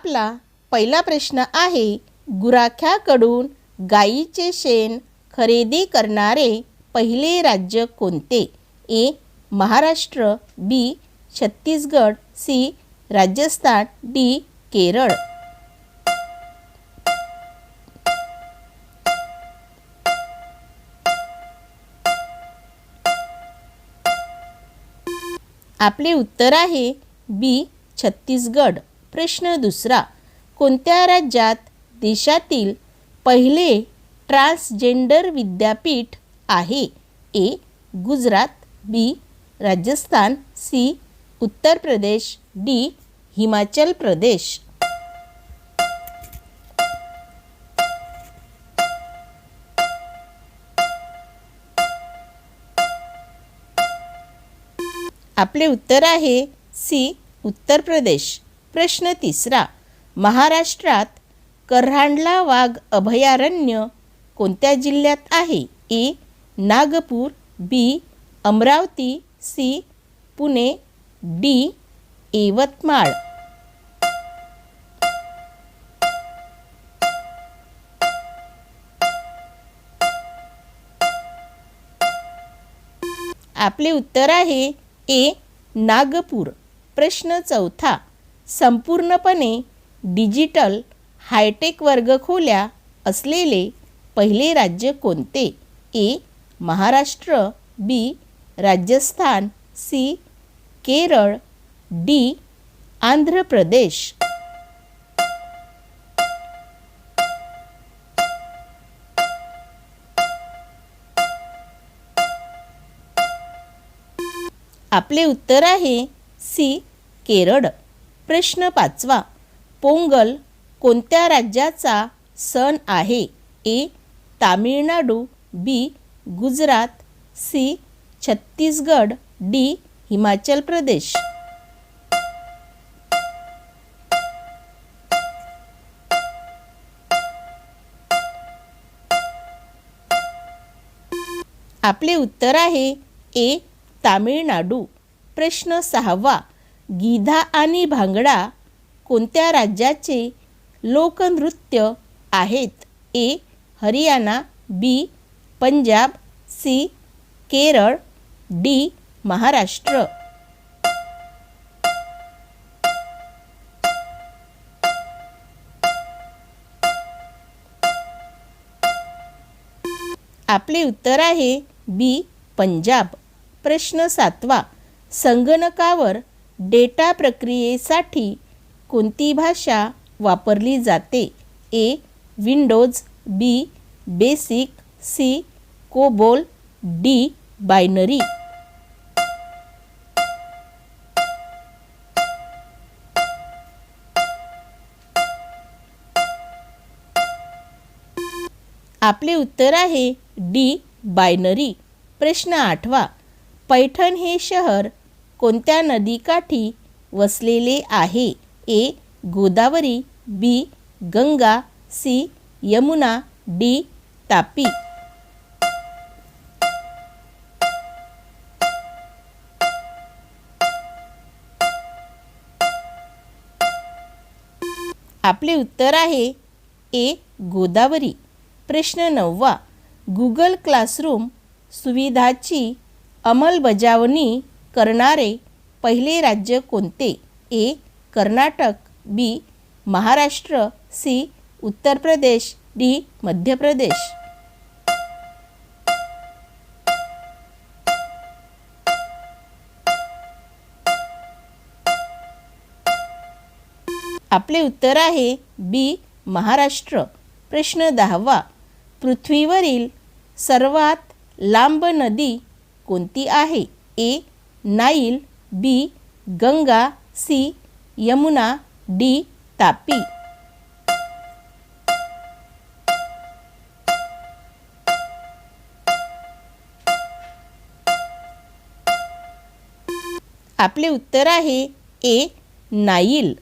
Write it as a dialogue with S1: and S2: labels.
S1: आपला पहिला प्रश्न आहे गुराख्याकडून गाईचे शेण खरेदी करणारे पहिले राज्य कोणते? A Maharashtra B Chhattisgarh C Rajasthan D Kerala. आपले उत्तर आहे बी छत्तीसगड. प्रश्न दुसरा कोणत्या राज्यात देशातील पहिले ट्रान्सजेंडर विद्यापीठ आहे? A Gujarat B Rajasthan C Uttar Pradesh D Himachal Pradesh. आपले उत्तर आहे सी उत्तर प्रदेश. प्रश्न तिसरा. महाराष्ट्रात कऱ्हांडला वाघ अभयारण्य कोणत्या जिल्ह्यात आहे? A. Nagpur B. Amravati C. Pune D. Yavatmal. आपले उत्तर आहे ए. नागपूर. प्रश्न चौथा. संपूर्णपणे डिजिटल हायटेक वर्गखोल्या असलेले पहिले राज्य कोणते? A. Maharashtra B. Rajasthan C. Kerala D. Andhra Pradesh. आपले उत्तर आहे सी. केरळ. प्रश्न पाचवा. पोंगल कोणत्या राज्याचा सण आहे? A. Tamil Nadu B. Gujarat C. Chhattisgarh D. Himachal Pradesh. आपले उत्तर आहे ए. तामिळनाडू. प्रश्न सहावा. गीधा आणि भांगडा कोणत्या राज्याचे लोकनृत्य आहेत? A. Haryana B. Punjab C. Kerala D. Maharashtra. आपले उत्तर आहे बी. पंजाब. प्रश्न सातवा. संगणकावर डेटा प्रक्रियेसाठी कोणती भाषा वापरली जाते? A Windows B BASIC C COBOL D binary. आपले उत्तर आहे डी बायनरी. प्रश्न आठवा. पैठण हे शहर कोणत्या नदीकाठी वसलेले आहे? A. Godavari B. Ganga C. Yamuna D. Tapi. आपले उत्तर आहे ए. गोदावरी. प्रश्न नववा. गुगल क्लासरूम सुविधाची अंमलबजावणी करणारे पहिले राज्य कोणते? A. Karnataka B. Maharashtra C. Uttar Pradesh D. Madhya Pradesh. आपले उत्तर आहे बी. महाराष्ट्र. प्रश्न दहावा. पृथ्वीवरील सर्वात लांब नदी कोणती आहे? A. Nile B Ganga C Yamuna D Tapi. आपले उत्तर आहे ए नाईल.